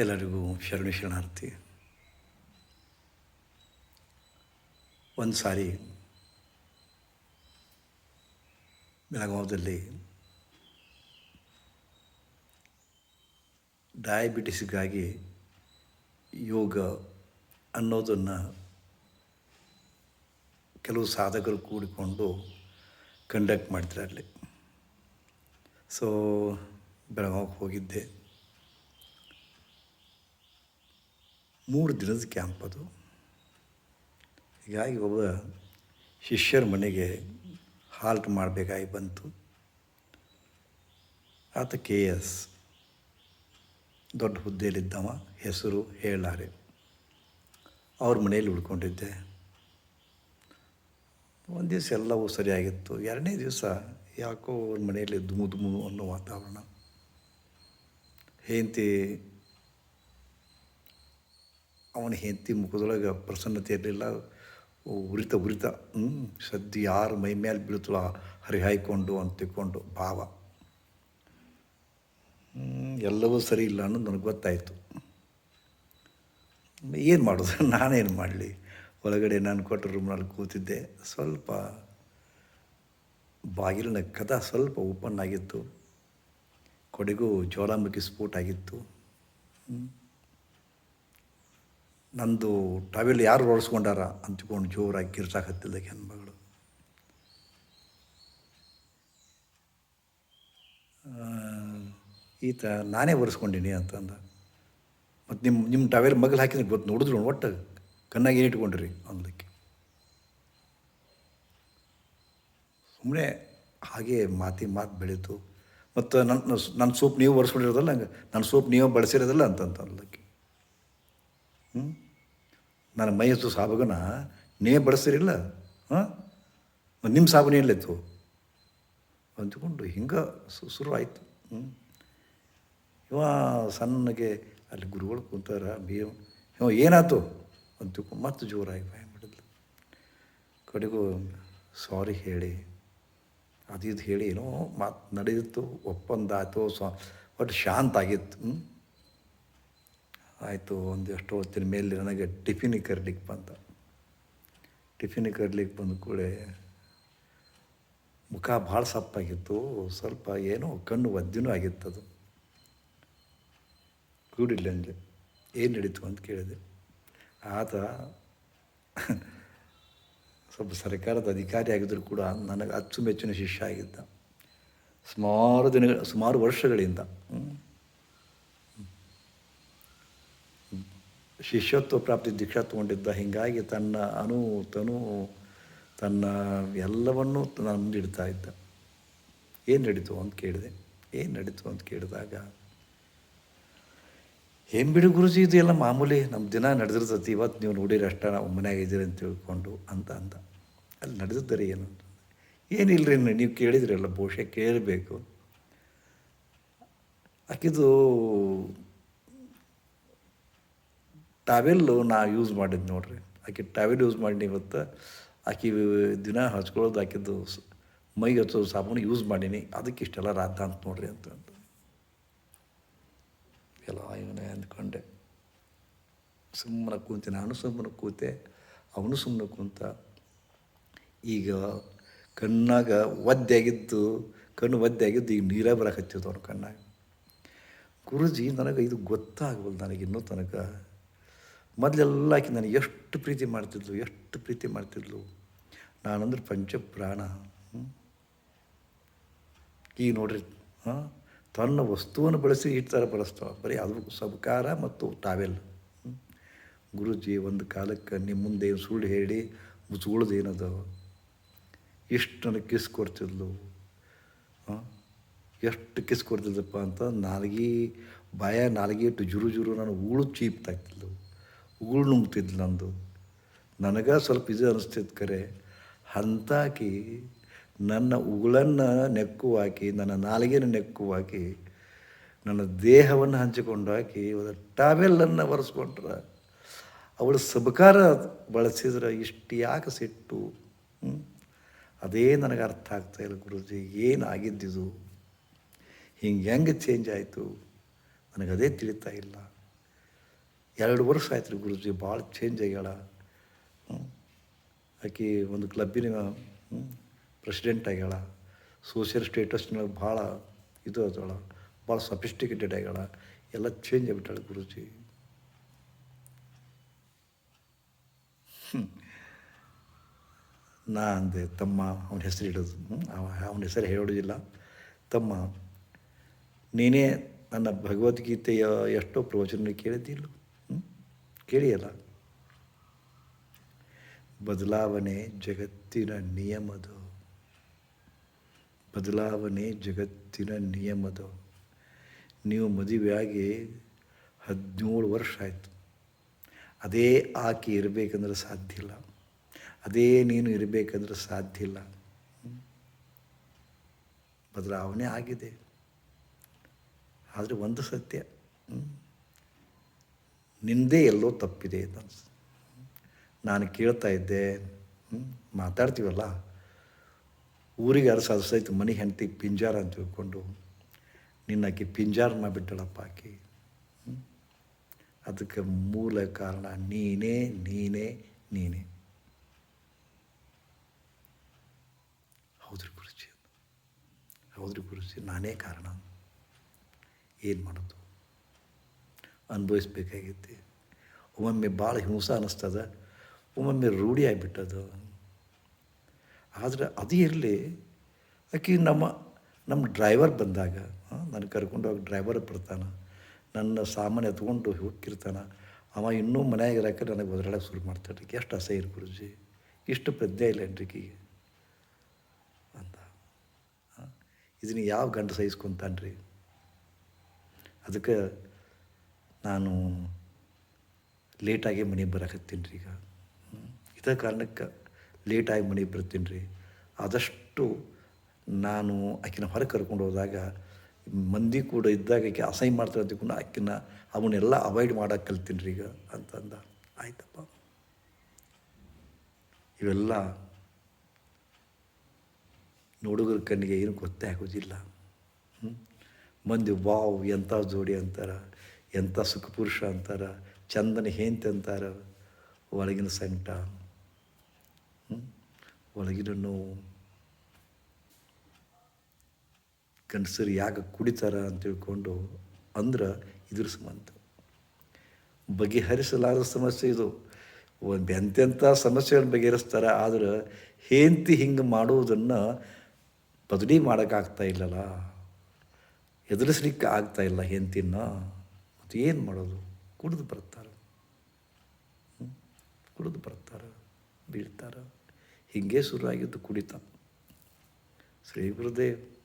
ಎಲ್ಲರಿಗೂ ಶರಣು ಶರಣಾರ್ಥಿ. ಒಂದು ಸಾರಿ ಬೆಳಗಾವದಲ್ಲಿ ಡಯಾಬಿಟಿಸ್ಗಾಗಿ ಯೋಗ ಅನ್ನೋದನ್ನು ಕೆಲವು ಸಾಧಕರು ಕೂಡಿಕೊಂಡು ಕಂಡಕ್ಟ್ ಮಾಡ್ತಾರೆ ಅಲ್ಲಿ. ಸೊ ಬೆಳಗಾವಿಗೆ ಹೋಗಿದ್ದೆ. ಮೂರು ದಿನದ ಕ್ಯಾಂಪ್ ಅದು. ಹೀಗಾಗಿ ಒಬ್ಬ ಶಿಷ್ಯರ ಮನೆಗೆ ಹಾಲ್ಟ್ ಮಾಡಬೇಕಾಗಿ ಬಂತು. ಆತ ಕೆ ಎಸ್. ದೊಡ್ಡ ಹುದ್ದೆಯಲ್ಲಿದ್ದವ, ಹೆಸರು ಹೇಳಾರೆ ಅವ್ರ ಮನೆಯಲ್ಲಿ ಉಳ್ಕೊಂಡಿದ್ದೆ. ಒಂದು ದಿವಸ ಎಲ್ಲವೂ ಸರಿಯಾಗಿತ್ತು. ಎರಡನೇ ದಿವಸ ಯಾಕೋ ಅವ್ರ ಮನೆಯಲ್ಲಿ ಧುಮು ಧುಮು ಅನ್ನೋ ವಾತಾವರಣ. ಹೆಂಡತಿ ಅವನ ಹೆಂಡತಿ ಮುಖದೊಳಗೆ ಪ್ರಸನ್ನತೆ ಇರಲಿಲ್ಲ. ಉರಿತ ಉರಿತ. ಹ್ಞೂ ಸದ್ಯ ಯಾರು ಮೈ ಮೇಲೆ ಹರಿಹಾಯ್ಕೊಂಡು ಅಂತ ತಿಳ್ಕೊಂಡು ಭಾವ. ಎಲ್ಲವೂ ಸರಿ ಇಲ್ಲ ಅನ್ನೋದು ನನಗೆ ಗೊತ್ತಾಯಿತು. ಏನು ಮಾಡೋದು? ನಾನೇನು ಮಾಡಲಿ? ಒಳಗಡೆ ನಾನು ಕೊಟ್ಟ ರೂಮ್ನಲ್ಲಿ ಕೂತಿದ್ದೆ. ಸ್ವಲ್ಪ ಬಾಗಿಲಿನ ಕದ ಸ್ವಲ್ಪ ಓಪನ್ ಆಗಿತ್ತು. ಕೊನೆಗೂ ಜ್ವಾಲಾಮುಖಿ ಸ್ಫೋಟ ಆಗಿತ್ತು. ನಂದು ಟಾವೆಲ್ ಯಾರು ಒರೆಸ್ಕೊಂಡಾರ ಅಂತ್ಕೊಂಡು ಜೋರಾಗಿ ಕಿರ್ಚಾಕತ್ತಿದ್ದ ಹೆಣ್ಮಗಳು ಮಗಳು. ಈತ ನಾನೇ ಒರೆಸ್ಕೊಂಡೀನಿ ಅಂತಂದ. ಮತ್ತು ನಿಮ್ಮ ನಿಮ್ಮ ಟಾವೆಲ್ ಮಗಲು ಹಾಕಿದ್ರೆ ಗೊತ್ತು ನೋಡಿದ್ರು ಒಟ್ಟು ಕಣ್ಣಾಗಿ ಏನು ಇಟ್ಕೊಂಡ್ರಿ ಅಂದಕ್ಕೆ ಸುಮ್ಮನೆ ಹಾಗೆ ಮಾತಿ ಮಾತು ಬೆಳೀತು. ಮತ್ತು ನನ್ನ ನನ್ನ ಸೋಪ್ ನೀವು ಒರೆಸ್ಕೊಂಡಿರೋದಲ್ಲ ಹಂಗೆ ನನ್ನ ಸೋಪ್ ನೀವು ಬಳಸಿರೋದಲ್ಲ ಅಂತಂತ ಹ್ಞೂ ನನ್ನ ಮೈ ಹಚ್ಚು ಸಾಬಗನ, ನೇ ಬಳಸ್ತಿರಿಲ್ಲ ಹಾಂ? ನಿಮ್ಮ ಸಾಬನ ಎಲ್ಲಿತ್ತು ಅಂತಕೊಂಡು ಹಿಂಗೆ ಶುರು ಆಯಿತು ಹ್ಞೂ ಇವ ಸಣ್ಣಗೆ ಅಲ್ಲಿ ಗುರುಗಳು ಕುಂತಾರ ಬಿ ಇವ ಏನಾಯ್ತು ಅಂತ ಮತ್ತೆ ಜೋರಾಗಿ ಭಯ ಮಾಡಿದ್ಲು. ಕಡೆಗೂ ಸಾರಿ ಹೇಳಿ, ಅದು ಇದು ಹೇಳಿ ಏನೋ ಮಾತು ನಡೆದಿತ್ತು, ಒಪ್ಪಂದ ಆಯಿತು ಸ್ವ ಒಟ್ಟು ಶಾಂತ ಆಗಿತ್ತು. ಹ್ಞೂ ಆಯಿತು, ಒಂದು ಎಷ್ಟು ಹೊತ್ತಿನ ಮೇಲೆ ನನಗೆ ಟಿಫಿನಿಗೆ ಕರ್ಲಿಕ್ಕೆ ಬಂದ. ಟಿಫಿನಿಗೆ ಕರ್ಲಿಕ್ಕೆ ಬಂದ ಕೂಡಲೇ ಮುಖ ಭಾಳ ಸಪ್ಪಾಗಿತ್ತು, ಸ್ವಲ್ಪ ಏನೋ ಕಣ್ಣು ಒದ್ದಿನೂ ಆಗಿತ್ತು ಅದು. ಕೂಡಿಲ್ಲ ಅಂದೆ. ಏನು ನಡೀತು ಅಂತ ಕೇಳಿದೆ. ಆತ ಸ್ವಲ್ಪ ಸರ್ಕಾರದ ಅಧಿಕಾರಿ ಆಗಿದ್ದರೂ ಕೂಡ ನನಗೆ ಅಚ್ಚುಮೆಚ್ಚಿನ ಶಿಷ್ಯ ಆಗಿದ್ದ. ಸುಮಾರು ದಿನಗಳ, ಸುಮಾರು ವರ್ಷಗಳಿಂದ ಶಿಷ್ಯತ್ವ ಪ್ರಾಪ್ತಿ ದೀಕ್ಷಾ ತಗೊಂಡಿದ್ದ. ಹೀಗಾಗಿ ತನ್ನ ಅನು, ತನು, ತನ್ನ ಎಲ್ಲವನ್ನೂ ನಾನು ಮುಂದೆ ಇಡ್ತಾ ಇದ್ದ. ಏನು ನಡೀತು ಅಂತ ಕೇಳಿದೆ. ಏನು ನಡೀತು ಅಂತ ಕೇಳಿದಾಗ ಏನು ಗುರುಜಿ, ಇದು ಎಲ್ಲ ಮಾಮೂಲಿ ನಮ್ಮ ದಿನ ನಡೆದಿರ್ತೈತಿ. ಇವತ್ತು ನೀವು ನೋಡಿರಿ ಅಷ್ಟ ನಾವು ಮನ್ಯಾಗ ಇದ್ದೀರಿ ಅಂತ ತಿಳ್ಕೊಂಡು ಅಂತ ಅಂತ ಅಲ್ಲಿ ನಡೆದಿದ್ದರೆ ಏನು? ಏನಿಲ್ಲರಿ ನೀವು ಕೇಳಿದ್ರಲ್ಲ ಬಹುಶಃ ಕೇಳಬೇಕು. ಆಕಿದು ಟಾವೆಲ್ಲು ನಾ ಯೂಸ್ ಮಾಡಿದ್ದು ನೋಡ್ರಿ. ಆಕೆ ಟಾವೆಲ್ ಯೂಸ್ ಮಾಡಿ ಇವತ್ತು. ಆಕೆ ದಿನ ಹಚ್ಕೊಳ್ಳೋದು ಆಕಿದ್ದು ಮೈಗೆ ಹಚ್ಚೋದು ಸಾಬೂನು ಯೂಸ್ ಮಾಡೀನಿ. ಅದಕ್ಕೆ ಇಷ್ಟೆಲ್ಲ ರಾಧ ಅಂತ ನೋಡ್ರಿ ಅಂತ ಎಲ್ಲ ಇವನೇ ಅಂದ್ಕೊಂಡೆ. ಸುಮ್ಮನೆ ಕೂತೆ, ನಾನು ಸುಮ್ಮನೆ ಕೂತೆ, ಅವನು ಸುಮ್ಮನೆ ಕೂತ ಈಗ ಕಣ್ಣಾಗ ಒದ್ದೆ ಆಗಿದ್ದು, ಕಣ್ಣು ಒದ್ದೆ ಆಗಿದ್ದು ಈಗ ನೀರೇ ಬರಕತ್ತಿದ್ದು ಅವ್ರ ಕಣ್ಣಾಗ. ಗುರುಜಿ, ನನಗೆ ಇದು ಗೊತ್ತಾಗವಲ್ದು, ನನಗೆ ಇನ್ನೂ ತನಕ. ಮೊದಲೆಲ್ಲ ಆಕೆ ನನಗೆ ಎಷ್ಟು ಪ್ರೀತಿ ಮಾಡ್ತಿದ್ಲು, ಎಷ್ಟು ಪ್ರೀತಿ ಮಾಡ್ತಿದ್ಲು. ನಾನಂದ್ರೆ ಪಂಚಪ್ರಾಣ. ಈಗ ನೋಡ್ರಿ, ಹಾಂ, ತನ್ನ ವಸ್ತುವನ್ನು ಬಳಸಿ ಥರ ಬಳಸ್ತಾವೆ ಬರೀ ಅದು ಸಬಕಾರ ಮತ್ತು ಟಾವೆಲ್. ಗುರುಜಿ, ಒಂದು ಕಾಲಕ್ಕೆ ನಿಮ್ಮ ಮುಂದೆ ಏನು ಸುಳ್ಳು ಹೇಳಿ, ಮುಚ್ಕೊಳ್ಳೋದು ಎಷ್ಟು ನನಗೆ ಕಿಸ್ ಕೊಡ್ತಿದ್ಲು. ಎಷ್ಟು ಕಿಸ್ ಕೊಡ್ತಿದ್ದಪ್ಪ ಅಂತ ನಾಲ್ಗಿ, ಬಾಯ ನಾಲ್ಗೆ ಇಟ್ಟು ಜುರು ಜುರು ನಾನು ಉಗುಳು ಚೀಪ್ತಾಗ್ತಿದ್ಲು ಉಗುಳು ನುಂಗ್ತಿದ್ಲು ನಂದು. ನನಗೆ ಸ್ವಲ್ಪ ಇದು ಅನಿಸ್ತಿತ್ತು ಕರೆ. ಹಂತಾಕಿ ನನ್ನ ಉಗುಳನ್ನು ನೆಕ್ಕು ಹಾಕಿ ನನ್ನ ನಾಲಿಗೆನ ನೆಕ್ಕು ಹಾಕಿ ನನ್ನ ದೇಹವನ್ನು ಹಂಚಿಕೊಂಡು ಹಾಕಿ ಒಂದು ಟಾವೆಲ್ಲನ್ನು ಒರೆಸ್ಕೊಂಡ್ರೆ. ಅವಳು ಸಬಕಾರ ಬಳಸಿದ್ರೆ ಇಷ್ಟು ಯಾಕೆ ಸಿಟ್ಟು? ಅದೇ ನನಗೆ ಅರ್ಥ ಆಗ್ತಾ ಇಲ್ಲ ಗುರುಜಿ ಏನಾಗಿದ್ದಿದು ಹಿಂಗೆ ಹೆಂಗೆ ಚೇಂಜ್ ಆಯಿತು? ನನಗೆ ಅದೇ ತಿಳಿತಾ ಇಲ್ಲ. ಎರಡು ವರ್ಷ ಆಯ್ತು ರೀ ಗುರುಜಿ, ಭಾಳ ಚೇಂಜ್ ಆಗ್ಯಾಳ. ಆಕೆ ಒಂದು ಕ್ಲಬ್ಬಿನ ಪ್ರೆಸಿಡೆಂಟ್ ಆಗ್ಯಾಳ. ಸೋಷಿಯಲ್ ಸ್ಟೇಟಸ್ನೊಳಗೆ ಭಾಳ ಇದು ಅದಳ ಭಾಳ ಸಫಿಸ್ಟಿಕೇಟೆಡ್ ಆಗ್ಯಾಳ. ಎಲ್ಲ ಚೇಂಜ್ ಆಗ್ಬಿಟ್ಟಾಳೆ ಗುರುಜಿ. ನಾ ಅಂದೆ, ತಮ್ಮ, ಅವನ ಹೆಸರು ಇಡೋದು. ಅವ, ಅವನ ಹೆಸರು ಹೇಳೋದಿಲ್ಲ. ತಮ್ಮ, ನೀನೇ ನನ್ನ ಭಗವದ್ಗೀತೆಯ ಎಷ್ಟೋ ಪ್ರವಚನ ಕೇಳಿದ್ದಿಲ್ಲ ಕೇಳಿಯಲ್ಲ? ಬದಲಾವಣೆ ಜಗತ್ತಿನ ನಿಯಮದು. ಬದಲಾವಣೆ ಜಗತ್ತಿನ ನಿಯಮದು. ನೀವು ಮದುವೆಯಾಗಿ ಹದಿನೇಳು ವರ್ಷ ಆಯಿತು. ಅದೇ ಆಕೆ ಇರಬೇಕಂದ್ರೆ ಸಾಧ್ಯ ಇಲ್ಲ. ಅದೇ ನೀನು ಇರಬೇಕಂದ್ರೆ ಸಾಧ್ಯ ಇಲ್ಲ. ಬದಲಾವಣೆ ಆಗಿದೆ. ಆದರೆ ಒಂದು ಸತ್ಯ? ನಿಂದೇ ಎಲ್ಲೋ ತಪ್ಪಿದೆ ಅಂತ ಅನಿಸ್ತು ನಾನು ಕೇಳ್ತಾ ಇದ್ದೆ? ಮಾತಾಡ್ತೀವಲ್ಲ? ಊರಿಗೆ ಅರಸ ಅರಸಾಯ್ತು ಮನೆ ಹೆಂಡತಿ ಪಿಂಜಾರ ಅಂತ ತಿಳ್ಕೊಂಡು ನಿನ್ನಕ್ಕೆ ಪಿಂಜಾರ ಬಿಟ್ಟಳಪ್ಪ ಆಕಿ? ಅದಕ್ಕೆ ಮೂಲ ಕಾರಣ ನೀನೇ ನೀನೇ ನೀನೇ. ಹೌದ್ರಿ ಗುರುಜಿ. ಹೌದ್ರಿ ಗುರುಜಿ, ನಾನೇ ಕಾರಣ. ಏನು ಮಾಡೋದು? ಅನುಭವಿಸ್ಬೇಕಾಗೈತಿ ಒಮ್ಮೊಮ್ಮೆ ಭಾಳ ಹಿಂಸ ಅನ್ನಿಸ್ತದ ಒಮ್ಮೊಮ್ಮೆ ರೂಢಿ ಆಗಿಬಿಟ್ಟದು. ಆದರೆ ಅದು ಇರಲಿ, ಆಕೆ ನಮ್ಮ ನಮ್ಮ ಡ್ರೈವರ್ ಬಂದಾಗ ನಾನು ಕರ್ಕೊಂಡು ಹೋಗಿ ಡ್ರೈವರ್ ಬರ್ತಾನೆ, ನನ್ನ ಸಾಮಾನು ಎತ್ಕೊಂಡು ಹೋಗಿರ್ತಾನೆ ಅವ ಇನ್ನೂ ಮನ್ಯಾಗ ಇರೋಕೆ ನನಗೆ ಒದರಾಡಕ್ಕೆ ಶುರು ಮಾಡ್ತಾನೆ. ಎಷ್ಟು ಅಸಹ್ಯ ಗುರುಜಿ, ಇಷ್ಟು ಪ್ರಜ್ಞೆ ಇಲ್ಲ ಏನ್ರಿಕಿಗೆ ಅಂತ. ಇದನ್ನು ಯಾವ ಗಂಡ ಸಹಿಸ್ಕೊಂತಾನ್ರಿ ಅದಕ್ಕೆ ನಾನು ಲೇಟಾಗಿ ಮನೆಗೆ ಬರಕತ್ತೀನಿ ರೀ ಈಗ. ಇದೇ ಕಾರಣಕ್ಕೆ ಲೇಟಾಗಿ ಮನೆಗೆ ಬರ್ತೀನಿ ರೀ. ಆದಷ್ಟು ನಾನು ಆಕಿನ ಹೊರಗೆ ಕರ್ಕೊಂಡು ಹೋದಾಗ, ಮಂದಿ ಕೂಡ ಇದ್ದಾಗ ಆಕೆ ಅಸಹ್ಯ ಮಾಡ್ತಾರೆ ಅಂದ್ಕೊಂಡು ಆಕಿನ ಅವನ್ನೆಲ್ಲ ಅವಾಯ್ಡ್ ಮಾಡೋಕೆ ಕಲ್ತೀನಿ ರೀ ಈಗ ಅಂತಂದ. ಆಯ್ತಪ್ಪ. ಇವೆಲ್ಲ ನೋಡುಗರ ಕಣ್ಣಿಗೆ ಏನು ಗೊತ್ತೇ ಆಗೋದಿಲ್ಲ? ಮಂದಿ ವಾವ್ ಎಂಥ ಜೋಡಿ ಅಂತಾರೆ. ಎಂಥ ಸುಖಪುರುಷ ಅಂತಾರೆ, ಚಂದನ ಹೇಂತಿ ಅಂತಾರೆ, ಒಳಗಿನ ಸಂಕಟ? ಒಳಗಿನ ನೋವು. ಗಂಡಸರು ಯಾಕೆ ಕುಡಿತಾರ ಅಂತ ತಿಳ್ಕೊಂಡು ಅಂದ್ರೆ ಇದ್ರ ಸಂಬಂಧ ಬಗೆಹರಿಸಲಾದ ಸಮಸ್ಯೆ ಇದು. ಒಂದು ಎಂತೆಂಥ ಸಮಸ್ಯೆಗಳನ್ನು ಬಗೆಹರಿಸ್ತಾರೆ, ಆದ್ರೆ ಹೇಂತಿ ಹಿಂಗೆ ಮಾಡುವುದನ್ನು ಬದಲಿ ಮಾಡೋಕ್ಕಾಗ್ತಾ ಇಲ್ಲಲ್ಲ ಎದುರಿಸ್ಲಿಕ್ಕೆ ಆಗ್ತಾ ಇಲ್ಲ ಹೆಂತಿನ ಮತ್ತು ಏನು ಮಾಡೋದು? ಕುಡಿದು ಬರ್ತಾರೆ? ಕುಡಿದು ಬರ್ತಾರೆ ಬೀಳ್ತಾರೆ. ಹೀಗೆ ಶುರುವಾಗಿದ್ದು ಕುಡಿತ. ಶ್ರೀ ಗುರುದೇವ್.